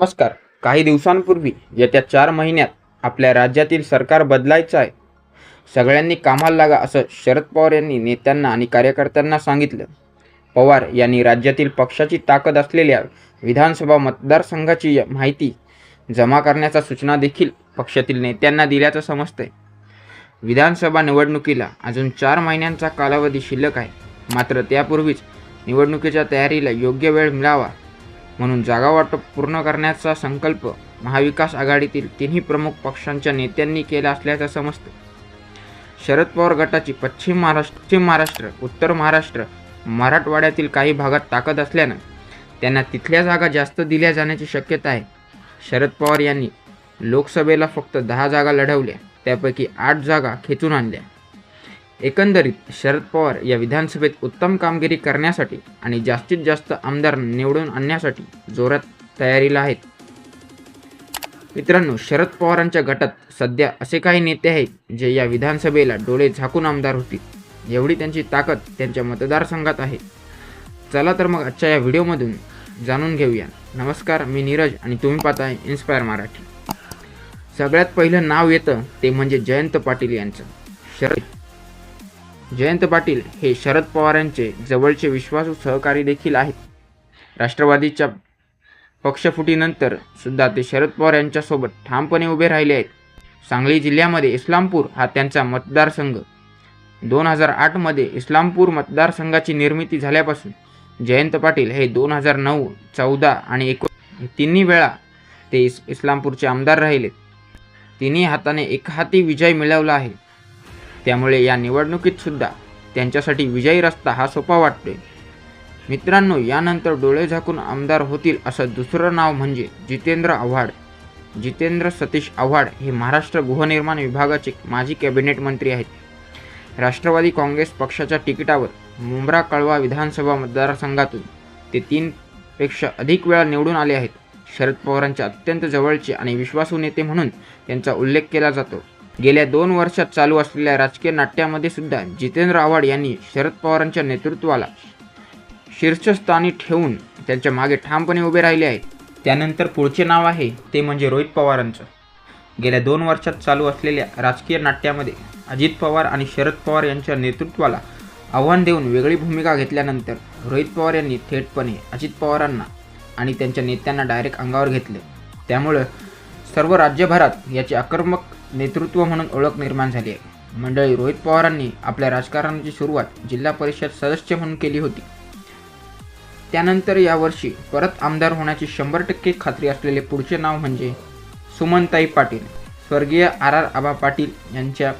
नमस्कार. काही दिवसांपूर्वी येत्या चार महिन्यात आपल्या राज्यातील सरकार बदलायचं आहे. सगळ्यांनी कामाला लागा असं शरद पवार यांनी नेत्यांना आणि कार्यकर्त्यांना सांगितलं. पवार यांनी राज्यातील पक्षाची ताकद असलेल्या विधानसभा मतदारसंघाची माहिती जमा करण्याच्या सूचना देखील पक्षातील नेत्यांना दिल्याचं समजतंय. विधानसभा निवडणुकीला अजून चार महिन्यांचा कालावधी शिल्लक आहे. मात्र त्यापूर्वीच निवडणुकीच्या तयारीला योग्य वेळ मिळावा म्हणून जागा वाटप पूर्ण करण्याचा संकल्प महाविकास आघाडीतील तिन्ही प्रमुख पक्षांच्या नेत्यांनी केला असल्याचं समजतं. शरद पवार गटाची पश्चिम महाराष्ट्र पश्चिम महाराष्ट्र उत्तर महाराष्ट्र मराठवाड्यातील काही भागात ताकद असल्यानं त्यांना तिथल्या जागा जास्त दिल्या जाण्याची शक्यता आहे. शरद पवार यांनी लोकसभेला फक्त दहा जागा लढवल्या त्यापैकी आठ जागा खेचून आणल्या. एकंदरीत शरद पवार या विधानसभेत उत्तम कामगिरी करण्यासाठी आणि जास्तीत जास्त आमदार निवडून आणण्यासाठी जोरात तयारीला आहेत. मित्रांनो शरद पवारांच्या गटात सध्या असे काही नेते आहेत जे या विधानसभेला डोळे झाकून आमदार होतील एवढी त्यांची ताकद त्यांच्या मतदारसंघात आहे. चला तर मग आजच्या या व्हिडिओमधून जाणून घेऊया. नमस्कार मी नीरज आणि तुम्ही पाहताय इन्स्पायर मराठी. सगळ्यात पहिलं नाव येतं ते म्हणजे जयंत पाटील यांचं. शरद जयंत पाटील हे शरद पवार यांचे जवळचे विश्वासू सहकारी देखील आहेत. राष्ट्रवादीच्या पक्षफुटीनंतर सुद्धा ते शरद पवार यांच्यासोबत ठामपणे उभे राहिले आहेत. सांगली जिल्ह्यामध्ये इस्लामपूर हा त्यांचा मतदारसंघ. दोन हजार आठमध्ये इस्लामपूर मतदारसंघाची निर्मिती झाल्यापासून जयंत पाटील हे दोन हजार नऊ चौदा आणि एको तिन्ही वेळा ते इस इस्लामपूरचे आमदार राहिलेत. तिन्ही हाताने एकहाती विजय मिळवला आहे. त्यामुळे या निवडणुकीत सुद्धा त्यांच्यासाठी विजयी रस्ता हा सोपा वाटतोय. मित्रांनो यानंतर डोळे झाकून आमदार होतील असं दुसरं नाव म्हणजे जितेंद्र आव्हाड. जितेंद्र सतीश आव्हाड हे महाराष्ट्र गृहनिर्माण विभागाचे माजी कॅबिनेट मंत्री आहेत. राष्ट्रवादी काँग्रेस पक्षाच्या तिकिटावर मुंब्रा कळवा विधानसभा मतदारसंघातून ते तीनपेक्षा अधिक वेळा निवडून आले आहेत. शरद पवारांचे अत्यंत जवळचे आणि विश्वासू नेते म्हणून त्यांचा उल्लेख केला जातो. गेल्या दोन वर्षात चालू असलेल्या राजकीय नाट्यामध्ये सुद्धा जितेंद्र आव्हाड यांनी शरद पवारांच्या नेतृत्वाला शीर्षस्थानी ठेवून त्यांच्या मागे ठामपणे उभे राहिले आहेत. त्यानंतर पुढचे नाव आहे ते म्हणजे रोहित पवारांचं. गेल्या दोन वर्षात चालू असलेल्या राजकीय नाट्यामध्ये अजित पवार आणि शरद पवार यांच्या नेतृत्वाला आव्हान देऊन वेगळी भूमिका घेतल्यानंतर रोहित पवार यांनी थेटपणे अजित पवारांना आणि त्यांच्या नेत्यांना डायरेक्ट अंगावर घेतले. त्यामुळं सर्व राज्यभरात याचे आक्रमक नेतृत्व म्हणून ओळख निर्माण झाली आहे. मंडळी रोहित पवारांनी आपल्या राजकारणाची सुरुवात जिल्हा परिषद सदस्य म्हणून केली होती. त्यानंतर यावर्षी परत आमदार होण्याची शंभर टक्के खात्री असलेले पुढचे नाव म्हणजे सुमनताई पाटील. स्वर्गीय आर आर आबा पाटील यांच्या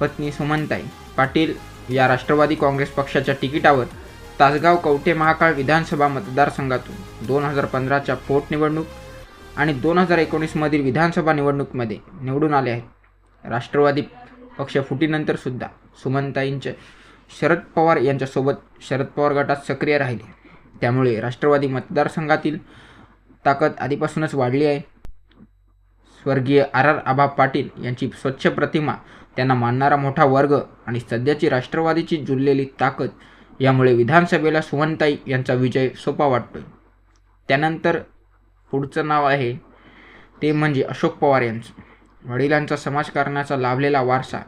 पत्नी सुमनताई पाटील या राष्ट्रवादी काँग्रेस पक्षाच्या तिकिटावर तासगाव कवठे महाकाळ विधानसभा मतदारसंघातून दोन हजार पंधराच्या पोटनिवडणूक आणि दोन हजार एकोणीसमधील विधानसभा निवडणूकमध्ये निवडून आले आहेत. राष्ट्रवादी पक्ष फुटीनंतर सुद्धा सुमनताईंचे शरद पवार यांच्यासोबत शरद पवार गटात सक्रिय राहिले. त्यामुळे राष्ट्रवादी मतदारसंघातील ताकद आधीपासूनच वाढली आहे. स्वर्गीय आर आर आबा पाटील यांची स्वच्छ प्रतिमा त्यांना मानणारा मोठा वर्ग आणि सध्याची राष्ट्रवादीची जुळलेली ताकद यामुळे विधानसभेला सुमनताई यांचा विजय सोपा वाटतोय. त्यानंतर पुढचं नाव आहे ते म्हणजे अशोक पवार यांचं. वडिलांचा समाजकारणाचा लाभलेला वारसा.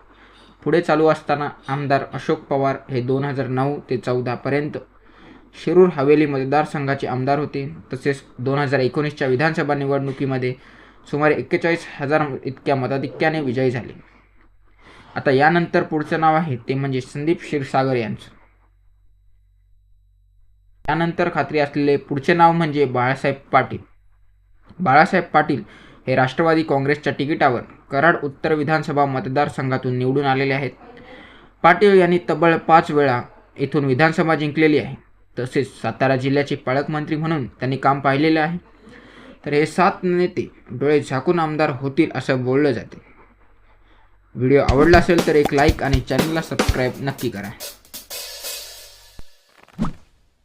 पुढे चालू असताना आमदार अशोक पवार हे दोन हजार नऊ ते चौदापर्यंत शिरूर हवेली मतदारसंघाचे आमदार होते. तसेच दोन हजार एकोणीसच्या विधानसभा निवडणुकीमध्ये सुमारे एक्केचाळीस हजार इतक्या मताधिक्याने विजयी झाले. आता यानंतर पुढचं नाव आहे ते म्हणजे संदीप क्षीरसागर यांचं. त्यानंतर खात्री असलेले पुढचे नाव म्हणजे बाळासाहेब पाटील. बाळासाहेब पाटील हे राष्ट्रवादी काँग्रेसच्या तिकिटावर कराड उत्तर विधानसभा मतदारसंघातून निवडून आलेले आहेत. पाटील यांनी तब्बल पाच वेळा येथून विधानसभा जिंकलेली आहे. तसेच सातारा जिल्ह्याचे पालकमंत्री म्हणून त्यांनी काम पाहिलेले आहे. तर हे सात नेते डोळे झाकून आमदार होतील असं बोललं जाते. व्हिडिओ आवडला असेल तर एक लाईक आणि चॅनलला सबस्क्राईब नक्की करा.